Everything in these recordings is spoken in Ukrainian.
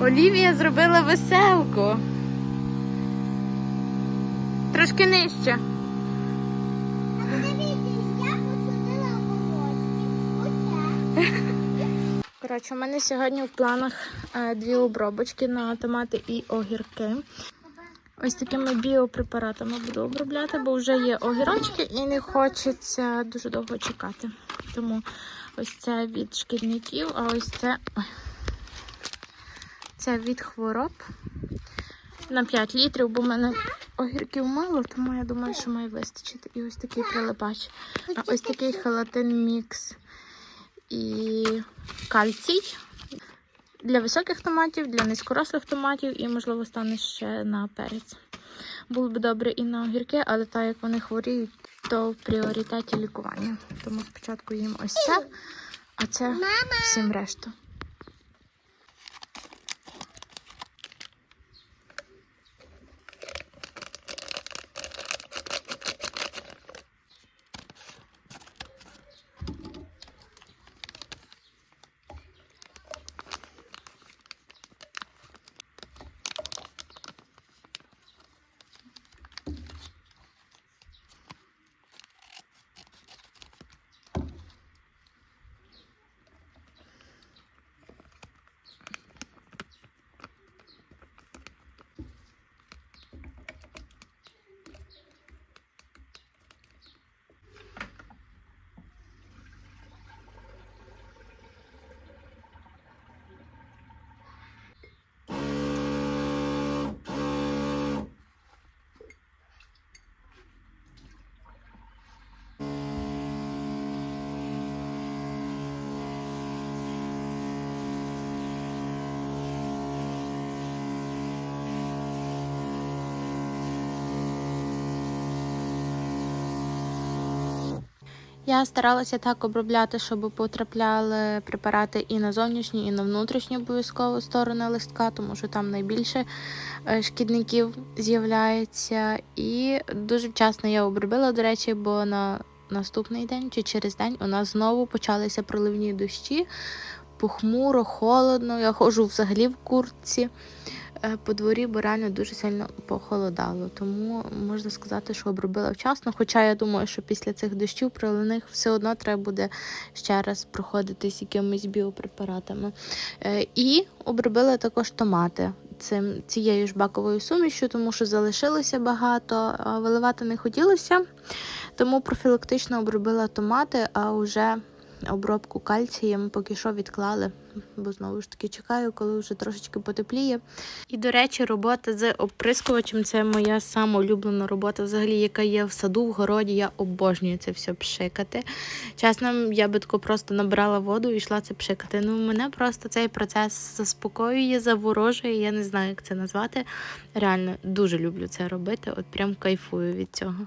Олівія зробила веселку. Трошки нижче. А подивіться, я посадила. Оце. Коротше, у мене сьогодні в планах е, дві обробочки на томати і огірки. Ось такими біопрепаратами буду обробляти, бо вже є огірочки і не хочеться дуже довго чекати. Тому ось це від шкідників, а ось це, ой, це від хвороб на 5 літрів, бо в мене огірків мало, тому я думаю, що має вистачити. І ось такий прилипач. А ось такий халатин мікс і кальцій для високих томатів, для низькорослих томатів і, можливо, стане ще на перець. Було б добре і на огірки, але так як вони хворіють, то в пріоритеті лікування. Тому спочатку їм ось це, а це всім решту. Я старалася так обробляти, щоб потрапляли препарати і на зовнішню, і на внутрішню обов'язково сторону листка, тому що там найбільше е, шкідників з'являється. І дуже вчасно я обробила, до речі, бо на наступний день чи через день у нас знову почалися проливні дощі. Похмуро, холодно. Я ходжу взагалі в куртці по дворі, бо реально дуже сильно похолодало. Тому можна сказати, що обробила вчасно. Хоча я думаю, що після цих дощів проливних все одно треба буде ще раз проходитись якимись біопрепаратами. Е, І обробила також томати. Цим цією ж баковою сумішю, тому що залишилося багато, виливати не хотілося. Тому профілактично обробила томати, а вже обробку кальцієм поки що відклали, бо знову ж таки чекаю, коли вже трошечки потепліє. І, до речі, робота з оприскувачем це моя сама улюблена робота, взагалі, яка є в саду, в городі. Я обожнюю це все пшикати. Чесно, я би тако просто набрала воду і йшла це пшикати. Ну, мене просто цей процес заспокоює, заворожує. Я не знаю, як це назвати. Реально дуже люблю це робити. От прям кайфую від цього.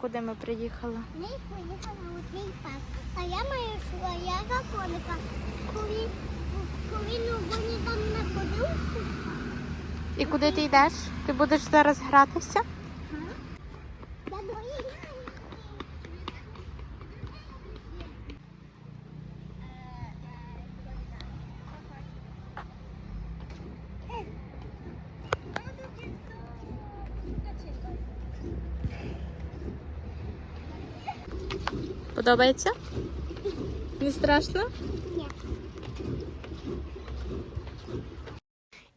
Куди ми приїхали? Ми поїхали у твій парк. А я маю своя коника. Коли, коли ну, вони там знаходилися, І куди ти йдеш? Ти будеш зараз гратися? я двоє Подобається? Не страшно? Ні.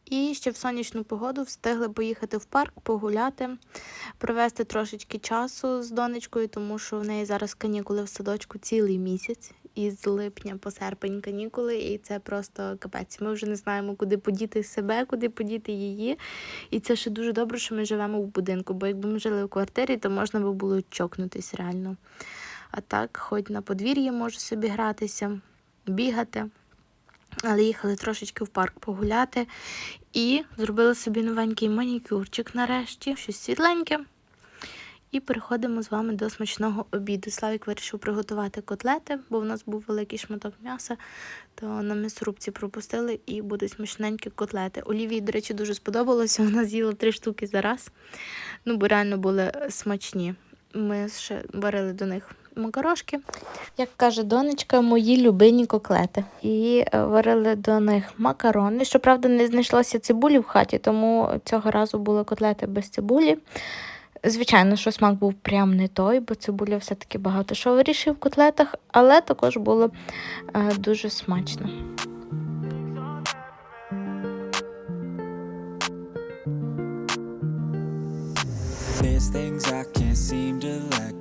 І ще в сонячну погоду встигли поїхати в парк, погуляти, провести трошечки часу з донечкою, тому що в неї зараз канікули в садочку цілий місяць. Із липня по серпень канікули, і це просто капець. Ми вже не знаємо, куди подіти себе, куди подіти її. І це ще дуже добре, що ми живемо в будинку, бо якби ми жили в квартирі, то можна би було чокнутись реально. А так, хоч на подвір'ї можу собі гратися, бігати. Але їхали трошечки в парк погуляти і зробили собі новенький манікюрчик нарешті, щось світленьке. І переходимо з вами до смачного обіду. Славік вирішив приготувати котлети, бо в нас був великий шматок м'яса, то на м'ясорубці пропустили і будуть смачненькі котлети. Олівії, до речі, дуже сподобалося. Вона з'їла три штуки за раз. Ну, бо реально були смачні. ми ще варили до них макарошки. Як каже донечка, мої любині коклети. І е, варили до них макарони. Щоправда, не знайшлося цибулі в хаті, тому цього разу були котлети без цибулі. Звичайно, що смак був прям не той, бо цибуля все-таки багато що вирішив в котлетах, але також було е, дуже смачно. There's things I can't seem to let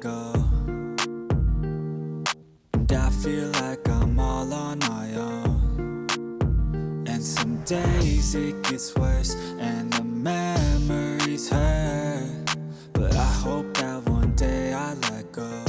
gets worse, and the memories hurt. But I hope that one day I let go.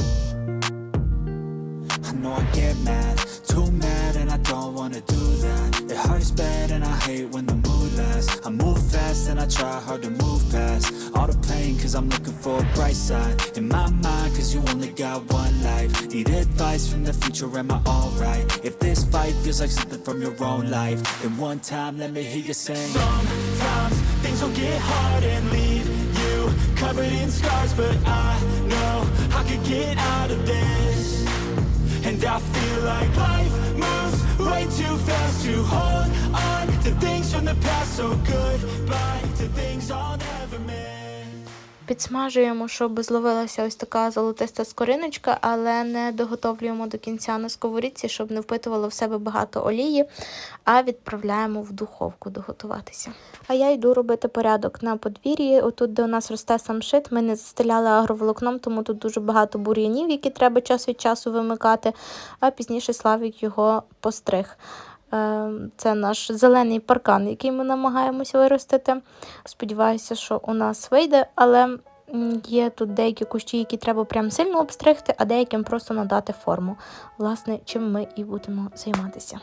I know I get mad, too mad, and I don't wanna do that. It hurts bad, and I hate when the mood lasts. I move fast, and I try hard to move past all the pain, cause I'm looking for a bright side. In my mind, cause you only got one life. Need advice from the future, am I alright? If this fight feels like something from your own life, then one time let me hear you sing. Sometimes things will get hard and leave you covered in scars, but I know I could get out of this. And I feel like life moves way too fast to hold on to things from the past. So goodbye to things never miss. Підсмажуємо, щоб зловилася ось така золотиста скориночка, але не доготовлюємо до кінця на сковорідці, щоб не впитувало в себе багато олії, а відправляємо в духовку доготуватися. А я йду робити порядок на подвір'ї. Отут, де у нас росте самшит, ми не застеляли агроволокном, тому тут дуже багато бур'янів, які треба час від часу вимикати, а пізніше Славік його постриг. Е, Це наш зелений паркан, який ми намагаємося виростити. Сподіваюся, що у нас вийде, але є тут деякі кущі, які треба прям сильно обстригти, а деяким просто надати форму. Власне, чим ми і будемо займатися.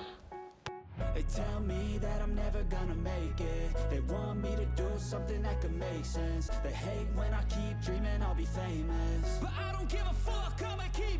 They hate when I keep dreaming I'll be famous. But I don't give a fuck, I'ma keep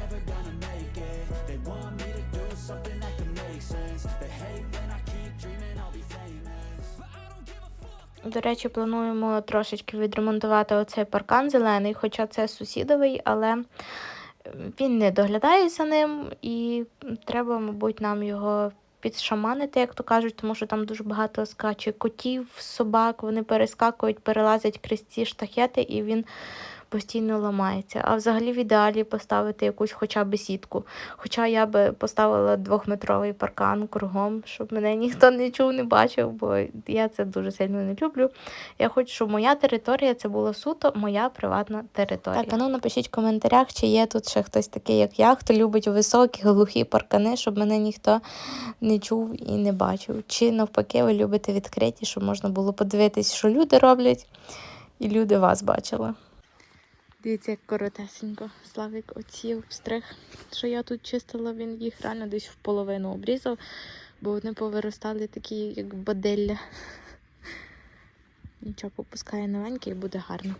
До речі, плануємо трошечки відремонтувати оцей паркан зелений, хоча це сусідовий, але він не доглядає за ним, і треба, мабуть, нам його підшаманити, як то кажуть, тому що там дуже багато скаче котів, собак, вони перескакують, перелазять крізь ці штахети, і він постійно ламається. А взагалі в ідеалі поставити якусь хоча б сітку. Хоча я би поставила двохметровий паркан кругом, щоб мене ніхто не чув, не бачив, бо я це дуже сильно не люблю. Я хочу, щоб моя територія це була суто моя приватна територія. Так, а ну напишіть в коментарях, чи є тут ще хтось такий, як я, хто любить високі, глухі паркани, щоб мене ніхто не чув і не бачив. Чи навпаки, ви любите відкриті, щоб можна було подивитись, що люди роблять, і люди вас бачили. Дивіться, як коротесенько. Славик оці обстриг, що я тут чистила, він їх реально десь в половину обрізав, бо вони повиростали такі, як баделля. Нічого, попускає новенький і буде гарно.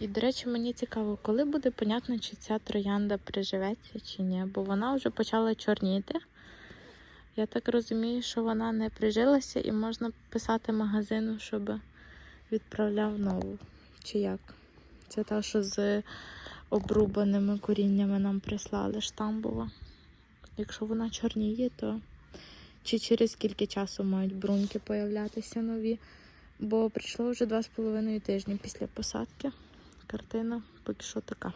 І, до речі, мені цікаво, коли буде понятно, чи ця троянда приживеться чи ні, бо вона вже почала чорніти. Я так розумію, що вона не прижилася і можна писати магазину, щоб відправляв нову. Чи як? Це та, що з обрубаними коріннями нам прислали штамбова. Якщо вона чорніє, то чи через скільки часу мають бруньки появлятися нові? Бо прийшло вже два з половиною тижні після посадки. Картина поки що така.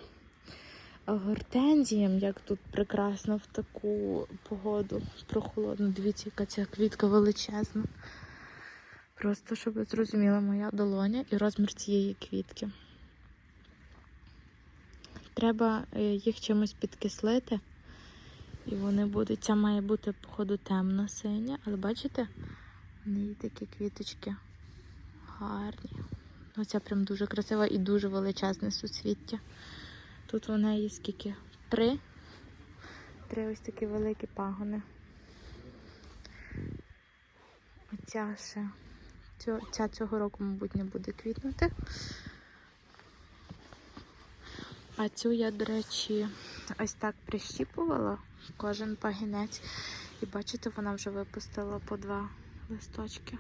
А гортензіям, як тут прекрасно в таку погоду прохолодну. Дивіться, яка ця квітка величезна. Просто щоб ви зрозуміли, моя долоня і розмір цієї квітки. Треба е, їх чимось підкислити. І вони будуть. Ця має бути, походу, темно синя, але бачите? В неї такі квіточки гарні. Оця прям дуже красива і дуже величезне суцвіття. Тут у неї скільки? Три. Три ось такі великі пагони. Оця ще. Ця цього року, мабуть, не буде квітнути. А цю я, до речі, ось так прищіпувала кожен пагінець. І бачите, вона вже випустила по два листочки.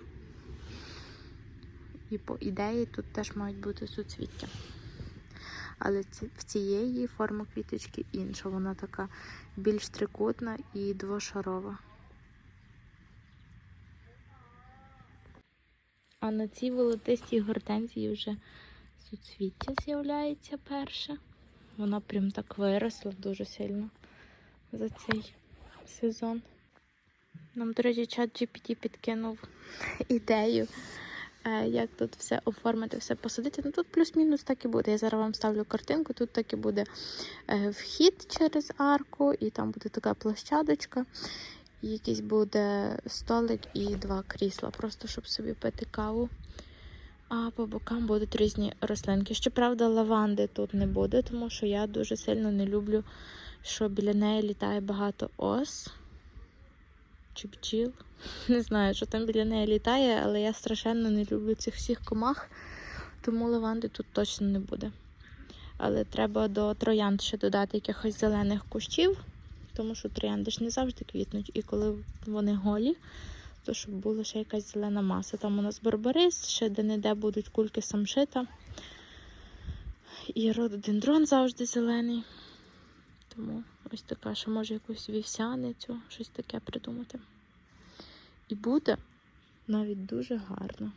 І по ідеї тут теж мають бути суцвіття. Але в цієї форма квіточки інша. Вона така більш трикутна і двошарова. А на цій волотистій гортензії вже суцвіття з'являється перше. Вона прям так виросла дуже сильно за цей сезон. Нам, до речі, чат GPT підкинув ідею, е, як тут все оформити, все посадити. Ну тут плюс-мінус так і буде. Я зараз вам ставлю картинку. Тут так і буде е, вхід через арку, і там буде така площадочка. І якийсь буде столик і два крісла, просто щоб собі пити каву. А по бокам будуть різні рослинки. Щоправда, лаванди тут не буде, тому що я дуже сильно не люблю, що біля неї літає багато ос чи бджіл. Не знаю, що там біля неї літає, але я страшенно не люблю цих всіх комах, тому лаванди тут точно не буде. Але треба до троянд ще додати якихось зелених кущів, тому що троянди ж не завжди квітнуть. І коли вони голі, то щоб була ще якась зелена маса. Там у нас барбарис, ще де-не-де будуть кульки самшита. І рододендрон завжди зелений. Тому ось така, що може якусь вівсяницю, щось таке придумати. І буде навіть дуже гарно.